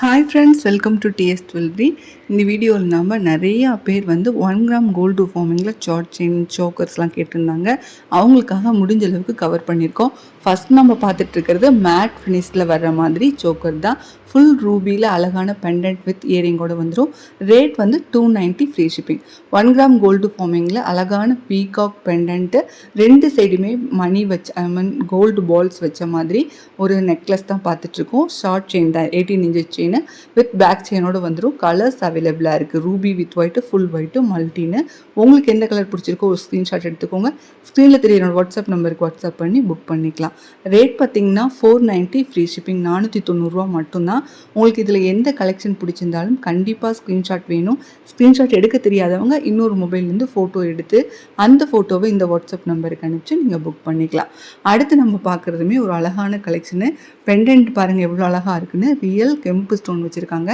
Hi friends welcome to TS twelve இந்த வீடியோவில் நாம் நிறையா பேர் வந்து ஒன் கிராம் கோல்டு ஃபார்மிங்கில் சார்ட் செயின் சோக்கர்ஸ்லாம் கேட்டிருந்தாங்க. அவங்களுக்காக முடிஞ்ச அளவுக்கு கவர் பண்ணியிருக்கோம். ஃபஸ்ட் நம்ம பார்த்துட்டு இருக்கிறது மேட் ஃபினிஷில் வர்ற மாதிரி சோக்கர் தான். ஃபுல் ரூபியில் அழகான பெண்டன்ட் வித் இயரிங்கோட வந்துடும் ரேட் வந்து two ninety free shipping one gram gold ஃபார்மிங்கில் அழகான பீகாக் பெண்டன்ட்டு ரெண்டு சைடுமே மணி வச்ச ஐ மீன் கோல்டு பால்ஸ் வச்ச மாதிரி ஒரு நெக்லஸ் தான் பார்த்துட்ருக்கோம் ஷார்ட் செயின் தான் eighteen inches chain with back செயினோடு வந்துடும் கலர்ஸ் அவைலபிளாக இருக்குது ruby with white full white மல்டின்னு உங்களுக்கு எந்த கலர் பிடிச்சிருக்கோ ஒரு ஸ்க்ரீன்ஷாட் எடுத்துக்கோங்க. ஸ்க்ரீனில் தெரிய என்னோட வாட்ஸ்அப் நம்பருக்கு வாட்ஸ்அப் பண்ணி புக் பண்ணிக்கலாம். ரேட் பார்த்தீங்கன்னா ஃபோர் நைன்ட்டி ஃப்ரீ ஷிப்பிங் நானூற்றி தொண்ணூறுரூவா மட்டும்தான். உங்களுக்கு இதில் எந்த கலெக்ஷன் பிடிச்சிருந்தாலும் கண்டிப்பாக ஸ்க்ரீன்ஷாட் வேணும். ஸ்க்ரீன்ஷாட் எடுக்க தெரியாதவங்க இன்னொரு மொபைல்லேருந்து ஃபோட்டோ எடுத்து அந்த ஃபோட்டோவை இந்த வாட்ஸ்அப் நம்பருக்கு அனுப்பிச்சு நீங்கள் புக் பண்ணிக்கலாம். அடுத்து நம்ம பார்க்குறதுமே ஒரு அழகான கலெக்ஷனு பெண்டன்ட் பாருங்கள் எவ்வளோ அழகாக இருக்குன்னு. ரியல் கெம்பு ஸ்டோன் வச்சுருக்காங்க.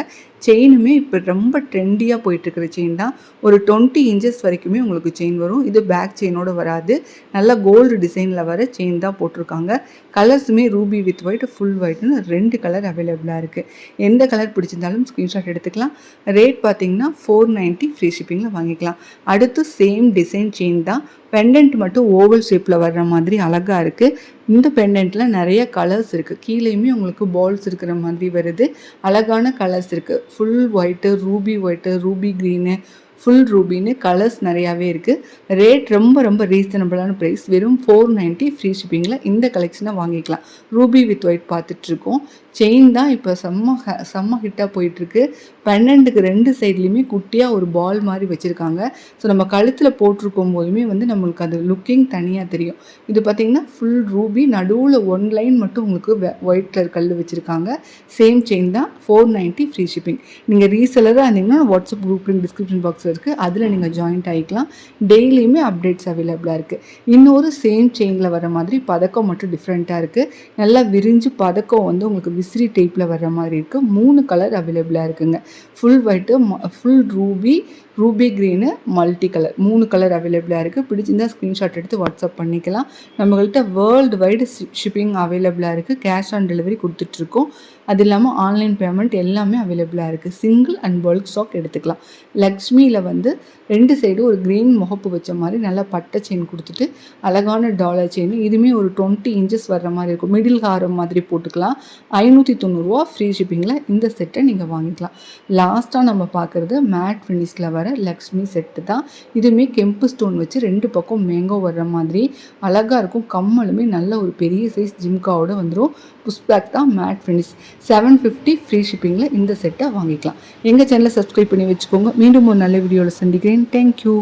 செயினுமே இப்போ ரொம்ப ட்ரெண்டியாக போயிட்டுருக்கிற செயின் தான். ஒரு டுவெண்ட்டி இன்ச்சஸ் வரைக்குமே உங்களுக்கு செயின் வரும். இது பேக் செயினோடு வராது. நல்லா கோல்டு டிசைனில் வர செயின் தான் போட்டிருக்காங்க. கலர்ஸுமே ரூபி வித் ஒயிட் ஃபுல் ஒயிட்னு ரெண்டு கலர் அவைலபிளாக இருக்குது எந்த கலர் பிடிச்சிருந்தாலும் ஸ்க்ரீன்ஷாட் எடுத்துக்கலாம். ரேட் பார்த்தீங்கன்னா ஃபோர் நைன்ட்டி ஃப்ரீ ஷிப்பிங்கில் வாங்கிக்கலாம். அடுத்து சேம் டிசைன் செயின் தான். பெண்டன்ட் மட்டும் ஓவல் ஷேப்பில் வர்ற மாதிரி அழகாக இருக்குது இந்த பெண்டன்ட்டில் நிறைய கலர்ஸ் இருக்குது கீழேயுமே உங்களுக்கு பால்ஸ் இருக்கிற மாதிரி வருது. அழகான கலர்ஸ் இருக்குது full white ruby white ruby green full ரூபின்னு colours நிறையாவே இருக்குது ரேட் ரொம்ப ரொம்ப ரீசனபிளான ப்ரைஸ் வெறும் ஃபோர் நைன்ட்டி ஃப்ரீ ஷிப்பிங்கில் இந்த கலெக்ஷனை வாங்கிக்கலாம். ரூபி வித் ஒயிட் பார்த்துட்ருக்கோம். செயின் தான் இப்போ செம்ம செம்ம ஹிட்டாக போயிட்டுருக்கு பன்னெண்டுக்கு ரெண்டு சைட்லேயுமே குட்டியாக ஒரு பால் மாதிரி வச்சுருக்காங்க. ஸோ நம்ம கழுத்தில் போட்டிருக்கும் போதுமே வந்து நம்மளுக்கு அது லுக்கிங் தனியாக தெரியும். இது பார்த்திங்கன்னா ஃபுல் ரூபி நடுவில் ஒன் லைன் மட்டும் உங்களுக்கு ஒயிட் கலர் கல் வச்சுருக்காங்க. சேம் செயின் தான் ஃபோர் நைன்ட்டி ஃப்ரீ ஷிப்பிங் நீங்கள் ரீசெலராக இருந்தீங்கன்னா வாட்ஸ்அப் குரூப் லிங்க் டிஸ்கிரிப்ஷன் பாக்ஸில் இருக்குது அதில் நீங்கள் ஜாயின்ட் ஆகிக்கலாம் டெய்லியுமே அப்டேட்ஸ் அவைலபிளாக இருக்குது இன்னொரு சேம் செயினில் வர மாதிரி பதக்கம் மட்டும் டிஃப்ரெண்ட்டாக இருக்குது நல்லா விரிஞ்சு பதக்கம் வந்து உங்களுக்கு விசிறி டைப்பில் வர மாதிரி இருக்குது மூணு கலர் அவைலபிளாக இருக்குங்க. Full white full ruby ruby green multi colour மூணு கலர் அவைலபிளாக இருக்குது பிடிச்சிருந்தா ஸ்க்ரீன்ஷாட் எடுத்து வாட்ஸ்அப் பண்ணிக்கலாம். நம்மகிட்ட வேர்ல்டு வைடு ஷிப்பிங் அவைலபிளாக இருக்குது கேஷ் ஆன் டெலிவரி கொடுத்துட்ருக்கோம் அது இல்லாமல் ஆன்லைன் பேமெண்ட் எல்லாமே அவைலபிளாக இருக்குது சிங்கிள் அண்ட் பல்க் ஸ்டாக் எடுத்துக்கலாம். லக்ஷ்மியில் வந்து ரெண்டு சைடும் ஒரு க்ரீன் முகப்பு வச்ச மாதிரி நல்லா பட்டை செயின் கொடுத்துட்டு அழகான டாலர் செயின் இதுவுமே ஒரு டுவெண்ட்டி இன்ச்சஸ் வர்ற மாதிரி இருக்கும். மிடில் ஹாரம் மாதிரி போட்டுக்கலாம். ஐநூற்றி தொண்ணூறுரூவா ஃப்ரீ ஷிப்பிங்கில் இந்த செட்டை நீங்கள் வாங்கிக்கலாம். லாஸ்ட்டாக நம்ம பார்க்குறது மேட் ஃபினிஷில் வர லக்ஷ்மி செட்டு தான். இதுவுமே கெம்பு ஸ்டோன் வச்சு ரெண்டு பக்கம் மேங்கோ வர்ற மாதிரி அழகாக இருக்கும். கம்மலுமே நல்ல ஒரு பெரிய சைஸ் ஜிம்காவோட வந்துடும் புஷ் பேக் தான் matte finish seven fifty free ஷிப்பிங்கில் இந்த செட்டை வாங்கிக்கலாம். எங்கள் சேனலை சப்ஸ்கிரைப் பண்ணி வச்சுக்கோங்க. மீண்டும் ஒரு நல்ல வீடியோவில் சந்திக்கிறேன். தேங்க்யூ